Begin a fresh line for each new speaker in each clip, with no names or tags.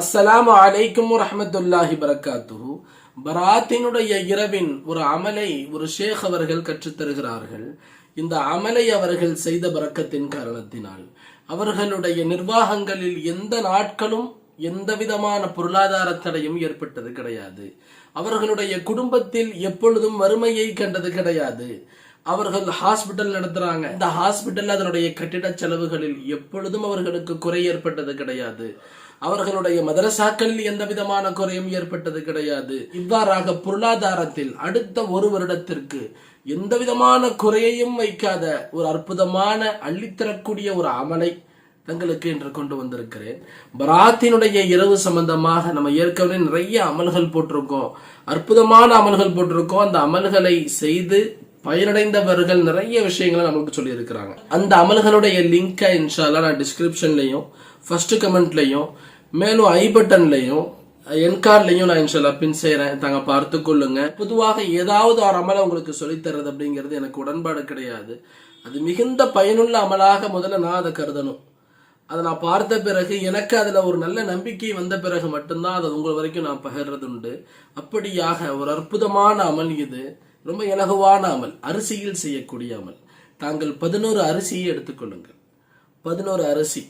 அஸ்ஸலாம் அலைக்கும் ரஹமத்துல்லாஹி பரக்காத்து பராத்தினுடைய இரவின் ஒரு அமலை ஒரு ஷேக் அவர்கள் கற்றுத்தருகிறார்கள் இந்த அமலை அவர்கள் செய்த பறக்கத்தின் காரணத்தினால் அவர்களுடைய நிர்வாகங்களில் எந்த நாட்களும் எந்த விதமான பொருளாதார தடையும் ஏற்பட்டது கிடையாது அவர்களுடைய குடும்பத்தில் எப்பொழுதும் வறுமையை கண்டது கிடையாது அவர்கள் ஹாஸ்பிட்டல் நடத்துறாங்க இந்த ஹாஸ்பிட்டல் அதனுடைய கட்டிட செலவுகளில் எப்பொழுதும் அவர்களுக்கு குறை ஏற்பட்டது கிடையாது அவர்களுடைய மதரசாக்களில் எந்த விதமான குறையும் ஏற்பட்டது கிடையாது இவ்வாறாக பொருளாதாரத்தில் அடுத்த ஒரு வருடத்திற்கு எந்த விதமான குறையையும் வைக்காத ஒரு அற்புதமான அள்ளித்தரக்கூடிய ஒரு அமலை தங்களுக்கு என்று கொண்டு வந்திருக்கிறேன் பராத்தினுடைய இரவு சம்பந்தமாக நம்ம ஏற்கனவே நிறைய அமல்கள் போட்டிருக்கோம் அற்புதமான அமல்கள் போட்டிருக்கோம் அந்த அமல்களை செய்து பயனடைந்தவர்கள் நிறைய விஷயங்களை நம்மளுக்கு இருக்கிறாங்க அந்த அமல்களுடைய லிங்கை இன்ஷால்லாம் நான் டிஸ்கிரிப்ஷன்லையும் ஃபர்ஸ்ட் கமெண்ட்லையும் மேலும் ஐ பட்டன்லையும் நான் இன்ஷால்லா பின் செய்கிறேன் தாங்க பார்த்து கொள்ளுங்க பொதுவாக ஏதாவது ஒரு அமலை உங்களுக்கு சொல்லித்தர்றது அப்படிங்கிறது எனக்கு உடன்பாடு கிடையாது அது மிகுந்த பயனுள்ள அமலாக முதல்ல நான் அதை கருதணும் அதை நான் பார்த்த பிறகு எனக்கு அதில் ஒரு நல்ல நம்பிக்கை வந்த பிறகு மட்டும்தான் அதை உங்கள் வரைக்கும் நான் பகிர்றது உண்டு அப்படியாக ஒரு அற்புதமான அமல் இது ரொம்ப இலகுவான அமல் அரிசியில் செய்யக்கூடிய அமல் தாங்கள் பதினோரு அரிசியை எடுத்துக்கொள்ளுங்கள் பதினோரு அரிசி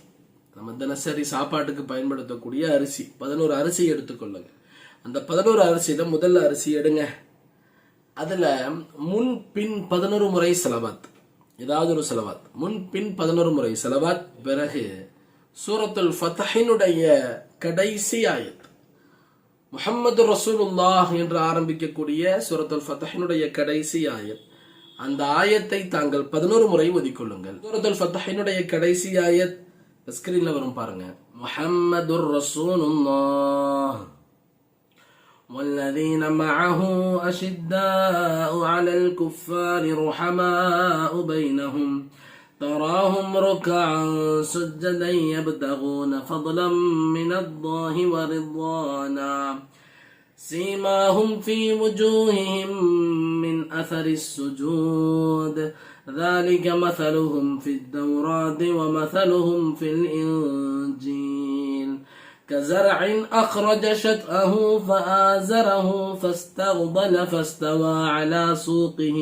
நம்ம தினசரி சாப்பாட்டுக்கு பயன்படுத்தக்கூடிய அரிசி பதினோரு அரிசி எடுத்துக்கொள்ளுங்க அந்த பதினோரு அரிசியில முதல் அரிசி எடுங்க அதுல முன் பின் பதினோரு முறை செலவாத் ஏதாவது ஒரு செலவாத் முன் பின் பதினோரு முறை செலவாத் பிறகு சூரத்துல் ஃபத்தஹினுடைய கடைசி ஆயத் முஹம்மது ரசூலுல்லாஹ் என்று ஆரம்பிக்கக்கூடிய சூரத்துல் ஃபத்தஹினுடைய கடைசி ஆயத் அந்த ஆயத்தை தாங்கள் பதினோரு முறை ஒதுக்கொள்ளுங்கள் சூரத்துல் ஃபத்தஹினுடைய கடைசி ஆயத் ஸ்க்ரீனில் வரும் محمد முஹம்மது ரசூலுல்லாஹ் والذين معه أشداء على الكفار رحماء بينهم تراهم ركعا سجدا يبتغون فضلا من الله ورضوانا سيماهم في وجوههم من أثر السجود ذلك مثلهم في التوراة ومثلهم في الإنجيل كزرع أخرج شطأه فآزره فاستغضل فاستوى على سوقه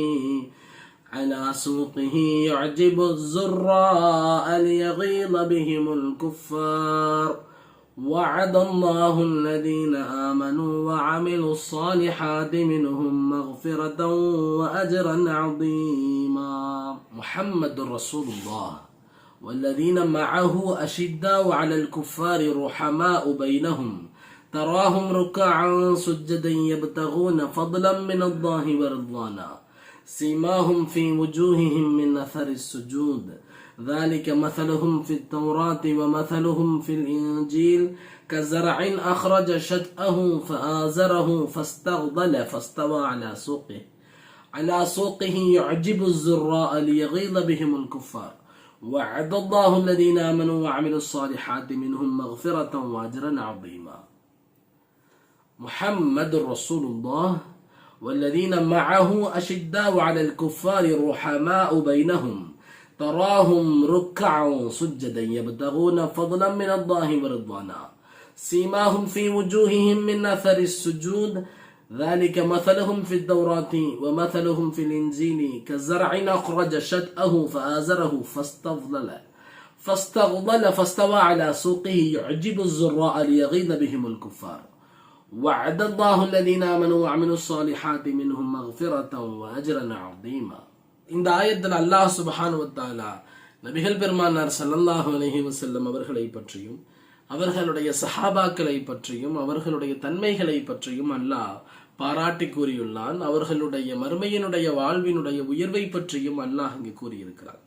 على سوقه يعجب الزراء ليغيظ بهم الكفار وعد الله الذين آمنوا وعملوا الصالحات منهم مغفرة وأجرا عظيما محمد رسول الله والذين معه أشداء على الكفار رحماء بينهم تراهم ركعا سجدا يبتغون فضلا من الله ورضوانا سيماهم في وجوههم من أثر السجود ذلك مثلهم في التوراة ومثلهم في الإنجيل كزرع أخرج شتأه فآزره فاستغضل فاستوى على سوقه على سوقه يعجب الزراء ليغيظ بهم الكفار وعد الله الذين آمنوا وعملوا الصالحات منهم مغفرة وأجرا عظيما محمد رسول الله والذين معه أشداء على الكفار رحماء بينهم تراهم ركعا سجدا يبتغون فضلا من الله ورضوانا سيماهم في وجوههم من أثر السجود ذلك مثلهم في الدورات ومثلهم في الإنجيل كزرع أخرج شتأه فآزره فاستظلل فاستغضل فاستوى على سوقه يعجب الزراء ليغيظ بهم الكفار وعد الله الذين آمنوا وعملوا الصالحات منهم مغفرة وأجرا عظيما இந்த ஆயத்தில் அல்லாஹ் சுபஹானுவத்தாலா நபிகள் பெருமானார் சல்லல்லாஹு அலஹி வசல்லம் அவர்களை பற்றியும் அவர்களுடைய சஹாபாக்களை பற்றியும் அவர்களுடைய தன்மைகளை பற்றியும் அல்லாஹ் பாராட்டி கூறியுள்ளான் அவர்களுடைய மருமையினுடைய வாழ்வினுடைய உயர்வை பற்றியும் அல்லாஹ் இங்கு கூறியிருக்கிறான்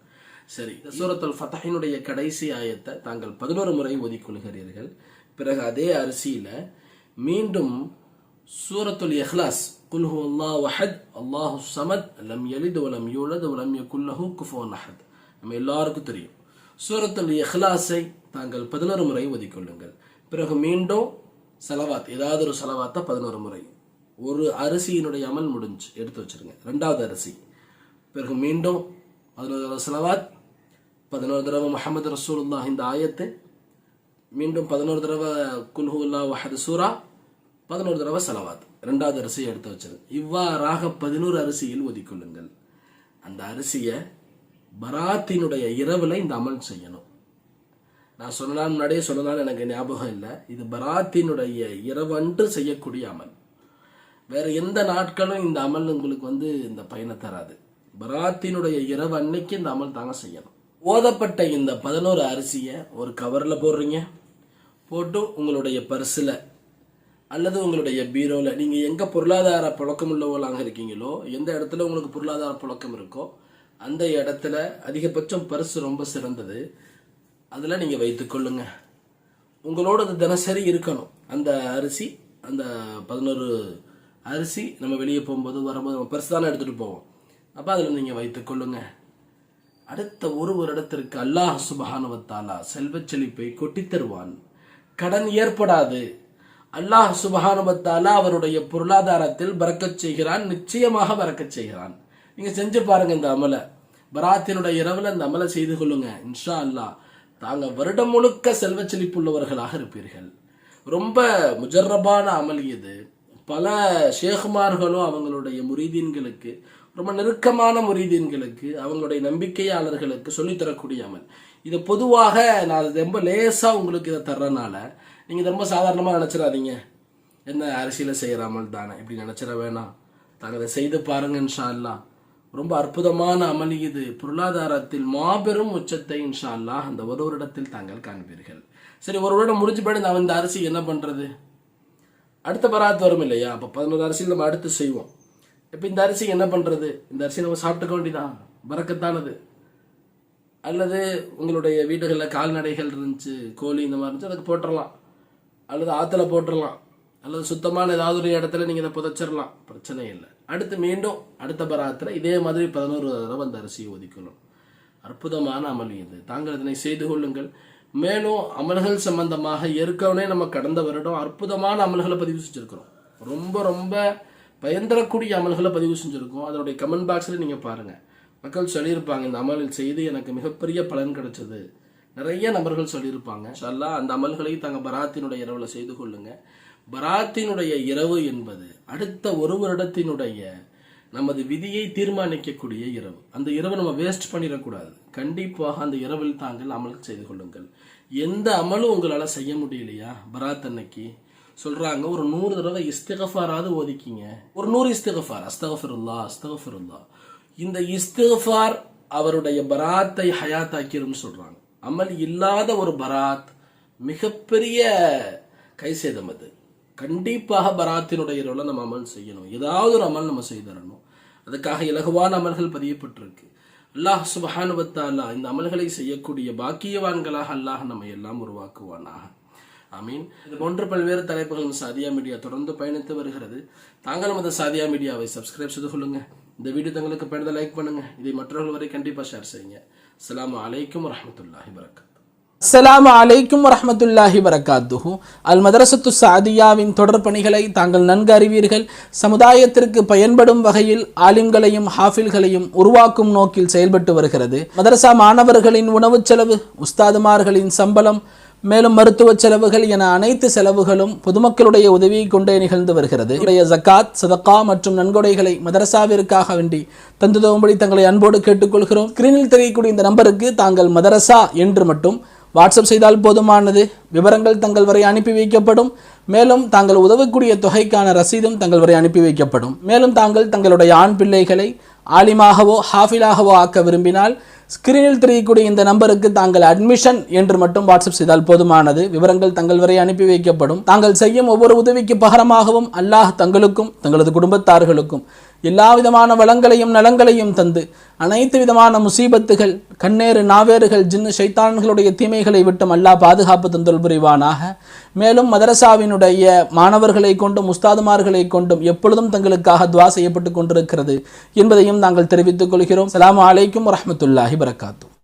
சரி சூரத்துல் ஃபதஹினுடைய கடைசி ஆயத்தை தாங்கள் பதினோரு முறை ஓதிக்கொள்கிறீர்கள் பிறகு அதே அரிசியில் மீண்டும் சூரத்துல் எஹ்லாஸ் قل هو الله أحد الله الصمد لم يلد ولم يولد ولم يكن له நம்ம எல்லாருக்கும் தெரியும் சூரத்தில் இஹ்லாஸை தாங்கள் பதினோரு முறை ஒதுக்கொள்ளுங்கள் பிறகு மீண்டும் செலவாத் ஏதாவது ஒரு செலவாத்தா பதினோரு முறை ஒரு அரிசியினுடைய அமல் முடிஞ்சு எடுத்து வச்சுருங்க ரெண்டாவது அரிசி பிறகு மீண்டும் பதினோரு தடவை செலவாத் பதினோரு தடவை முகமது ரசூலுல்லா இந்த ஆயத்து மீண்டும் பதினோரு தடவை குல்ஹூல்லா வஹது சூரா பதினோரு தடவை செலவாத் ரெண்டாவது அரிசியை எடுத்து வச்சிரு இவ்வாறாக பதினோரு அரிசியில் ஒதுக்கொள்ளுங்கள் அந்த அரிசியை பராத்தினுடைய இரவில் இந்த அமல் செய்யணும் நான் சொல்லலாம் முன்னாடியே சொல்லலாம் எனக்கு ஞாபகம் இல்லை இது பராத்தினுடைய இரவன்று செய்யக்கூடிய அமல் வேற எந்த நாட்களும் இந்த அமல் உங்களுக்கு வந்து இந்த பயனை தராது பராத்தினுடைய இரவு அன்னைக்கு இந்த அமல் தாங்க செய்யணும் ஓதப்பட்ட இந்த பதினோரு அரிசியை ஒரு கவரில் போடுறீங்க போட்டு உங்களுடைய பர்ஸில் அல்லது உங்களுடைய பீரோவில் நீங்கள் எங்கே பொருளாதார புழக்கம் உள்ளவர்களாக இருக்கீங்களோ எந்த இடத்துல உங்களுக்கு பொருளாதார புழக்கம் இருக்கோ அந்த இடத்துல அதிகபட்சம் பரிசு ரொம்ப சிறந்தது அதில் நீங்கள் வைத்துக்கொள்ளுங்க உங்களோட அது தினசரி இருக்கணும் அந்த அரிசி அந்த பதினொரு அரிசி நம்ம வெளியே போகும்போது வரும்போது நம்ம பரிசு தானே எடுத்துகிட்டு போவோம் அப்போ அதில் நீங்கள் வைத்துக்கொள்ளுங்க அடுத்த ஒரு வருடத்திற்கு அல்லாஹ் சுபஹானுவத்தாலா செல்வச் செழிப்பை கொட்டித்தருவான் கடன் ஏற்படாது அல்லாஹ் சுபஹானுபத்தாலா அவருடைய பொருளாதாரத்தில் பறக்கச் செய்கிறான் நிச்சயமாக பறக்கச் செய்கிறான் நீங்கள் செஞ்சு பாருங்க இந்த அமலை பராத்தினுடைய இரவில் இந்த அமலை செய்து கொள்ளுங்க இன்ஷா அல்லா தாங்கள் வருடம் முழுக்க செல்வ செழிப்புள்ளவர்களாக இருப்பீர்கள் ரொம்ப முஜர்ரபான அமல் இது பல ஷேகுமார்களும் அவங்களுடைய முரீதீன்களுக்கு ரொம்ப நெருக்கமான முரீதீன்களுக்கு அவங்களுடைய நம்பிக்கையாளர்களுக்கு சொல்லித்தரக்கூடிய அமல் இதை பொதுவாக நான் ரொம்ப லேசாக உங்களுக்கு இதை தர்றதுனால நீங்கள் ரொம்ப சாதாரணமாக நினச்சிடாதீங்க என்ன அரசியல் செய்கிறாமல் தானே இப்படி நினச்சிட வேணாம் தாங்கள் அதை செய்து பாருங்க இன்ஷா அல்லா ரொம்ப அற்புதமான அமளி இது பொருளாதாரத்தில் மாபெரும் உச்சத்தை இன்ஷா அல்லா அந்த ஒரு வருடத்தில் தாங்கள் காண்பீர்கள் சரி ஒரு வருடம் முடிஞ்சு போய் நான் இந்த அரிசி என்ன பண்ணுறது அடுத்த பராத்து வரும் இல்லையா அப்போ பதினோரு அரிசியில் நம்ம அடுத்து செய்வோம் இப்போ இந்த அரிசி என்ன பண்ணுறது இந்த அரிசி நம்ம சாப்பிட்டுக்க வேண்டிதான் வரக்கத்தானது அல்லது உங்களுடைய வீடுகளில் கால்நடைகள் இருந்துச்சு கோழி இந்த மாதிரி இருந்துச்சு அதுக்கு போட்டுடலாம் அல்லது ஆற்றுல போட்டுடலாம் அல்லது சுத்தமான ஏதாவது ஒரு இடத்துல நீங்கள் இதை புதைச்சிடலாம் பிரச்சனை இல்லை அடுத்து மீண்டும் அடுத்த பராத்தில் இதே மாதிரி பதினோரு தடவை அந்த அரிசியை ஒதுக்கணும் அற்புதமான அமல் இது தாங்கள் இதனை செய்து கொள்ளுங்கள் மேலும் அமல்கள் சம்பந்தமாக ஏற்கனவே நம்ம கடந்த வருடம் அற்புதமான அமல்களை பதிவு செஞ்சுருக்கிறோம் ரொம்ப ரொம்ப பயந்தரக்கூடிய அமல்களை பதிவு செஞ்சுருக்கோம் அதனுடைய கமெண்ட் பாக்ஸில் நீங்கள் பாருங்கள் மக்கள் சொல்லியிருப்பாங்க இந்த அமல் செய்து எனக்கு மிகப்பெரிய பலன் கிடைச்சது நிறைய நபர்கள் சொல்லியிருப்பாங்க ஷல்லா அந்த அமல்களை தாங்க பராத்தினுடைய இரவில் செய்து கொள்ளுங்க பராத்தினுடைய இரவு என்பது அடுத்த ஒரு வருடத்தினுடைய நமது விதியை தீர்மானிக்கக்கூடிய இரவு அந்த இரவு நம்ம வேஸ்ட் பண்ணிடக்கூடாது கண்டிப்பாக அந்த இரவில் தாங்கள் அமல் செய்து கொள்ளுங்கள் எந்த அமலும் உங்களால் செய்ய முடியலையா பராத் அன்னைக்கு சொல்கிறாங்க ஒரு நூறு தடவை இஸ்திகஃபாராவது ஓதிக்கிங்க ஒரு நூறு இஸ்திகஃபார் அஸ்தகஃபருல்லா அஸ்தகஃபருல்லா இந்த இஸ்திகஃபார் அவருடைய பராத்தை ஹயாத்தாக்கிரும் சொல்கிறாங்க அமல் இல்லாத ஒரு பராத் மிகப்பெரிய கைசேதம் அது கண்டிப்பாக பராத்தினுடைய இரவில் நம்ம அமல் செய்யணும் ஏதாவது ஒரு அமல் நம்ம செய்திடணும் அதுக்காக இலகுவான அமல்கள் பதியப்பட்டிருக்கு அல்லாஹ் சுபஹானுபத்தாலா இந்த அமல்களை செய்யக்கூடிய பாக்கியவான்களாக அல்லாஹ் நம்ம எல்லாம் உருவாக்குவானாக ஆமீன் இது போன்ற பல்வேறு தலைப்புகளும் சாதியா மீடியா தொடர்ந்து பயணித்து வருகிறது தாங்களும் அந்த சாதியா மீடியாவை சப்ஸ்கிரைப் செய்து கொள்ளுங்க இந்த வீடியோ தங்களுக்கு பயணத்தை லைக் பண்ணுங்கள் இதை மற்றவர்கள் வரை கண்டிப்பாக ஷேர் செய்யுங்க அஸ்லாம் அலைக்கும் வரமத்துல்லாஹி வரகாத்
அஸ்லாம் அலைக்கும் வரமத்துல்லாஹி வரகாத்துஹு அல் மதரசத்து சாதியாவின் தொடர் பணிகளை தாங்கள் நன்கு அறிவீர்கள் சமுதாயத்திற்கு பயன்படும் வகையில் ஆலிம்களையும் ஹாஃபில்களையும் உருவாக்கும் நோக்கில் செயல்பட்டு வருகிறது மதரசா மாணவர்களின் உணவு செலவு உஸ்தாதுமார்களின் சம்பளம் மேலும் மருத்துவ செலவுகள் என அனைத்து செலவுகளும் பொதுமக்களுடைய உதவியை கொண்டே நிகழ்ந்து வருகிறது ஜக்காத் சதக்கா மற்றும் நன்கொடைகளை மதரசாவிற்காக வேண்டி தோம்படி தங்களை அன்போடு கேட்டுக்கொள்கிறோம் ஸ்கிரீனில் தெரியக்கூடிய இந்த நம்பருக்கு தாங்கள் மதரசா என்று மட்டும் வாட்ஸ்அப் செய்தால் போதுமானது விவரங்கள் தங்கள் வரை அனுப்பி வைக்கப்படும் மேலும் தாங்கள் உதவக்கூடிய தொகைக்கான ரசீதும் தங்கள் வரை அனுப்பி வைக்கப்படும் மேலும் தாங்கள் தங்களுடைய ஆண் பிள்ளைகளை ஆலிமாகவோ ஹாஃபிலாகவோ ஆக்க விரும்பினால் ஸ்கிரீனில் தெரியக்கூடிய இந்த நம்பருக்கு தாங்கள் அட்மிஷன் என்று மட்டும் வாட்ஸ்அப் செய்தால் போதுமானது விவரங்கள் தங்கள் வரை அனுப்பி வைக்கப்படும் தாங்கள் செய்யும் ஒவ்வொரு உதவிக்கு பகரமாகவும் அல்லாஹ் தங்களுக்கும் தங்களது குடும்பத்தார்களுக்கும் எல்லா விதமான வளங்களையும் நலங்களையும் தந்து அனைத்து விதமான முசீபத்துகள் கண்ணேறு நாவேறுகள் ஜின்னு சைத்தான்களுடைய தீமைகளை விட்டும் அல்லாஹ் பாதுகாப்பு தந்தல் புரிவானாக மேலும் மதரசாவினுடைய மாணவர்களை கொண்டும் உஸ்தாதுமார்களை கொண்டும் எப்பொழுதும் தங்களுக்காக துவா செய்யப்பட்டு கொண்டிருக்கிறது என்பதையும் நாங்கள் தெரிவித்துக் கொள்கிறோம் சலாம் அலைக்கும் வரமத்துல்லாஹி வரகாத்தூ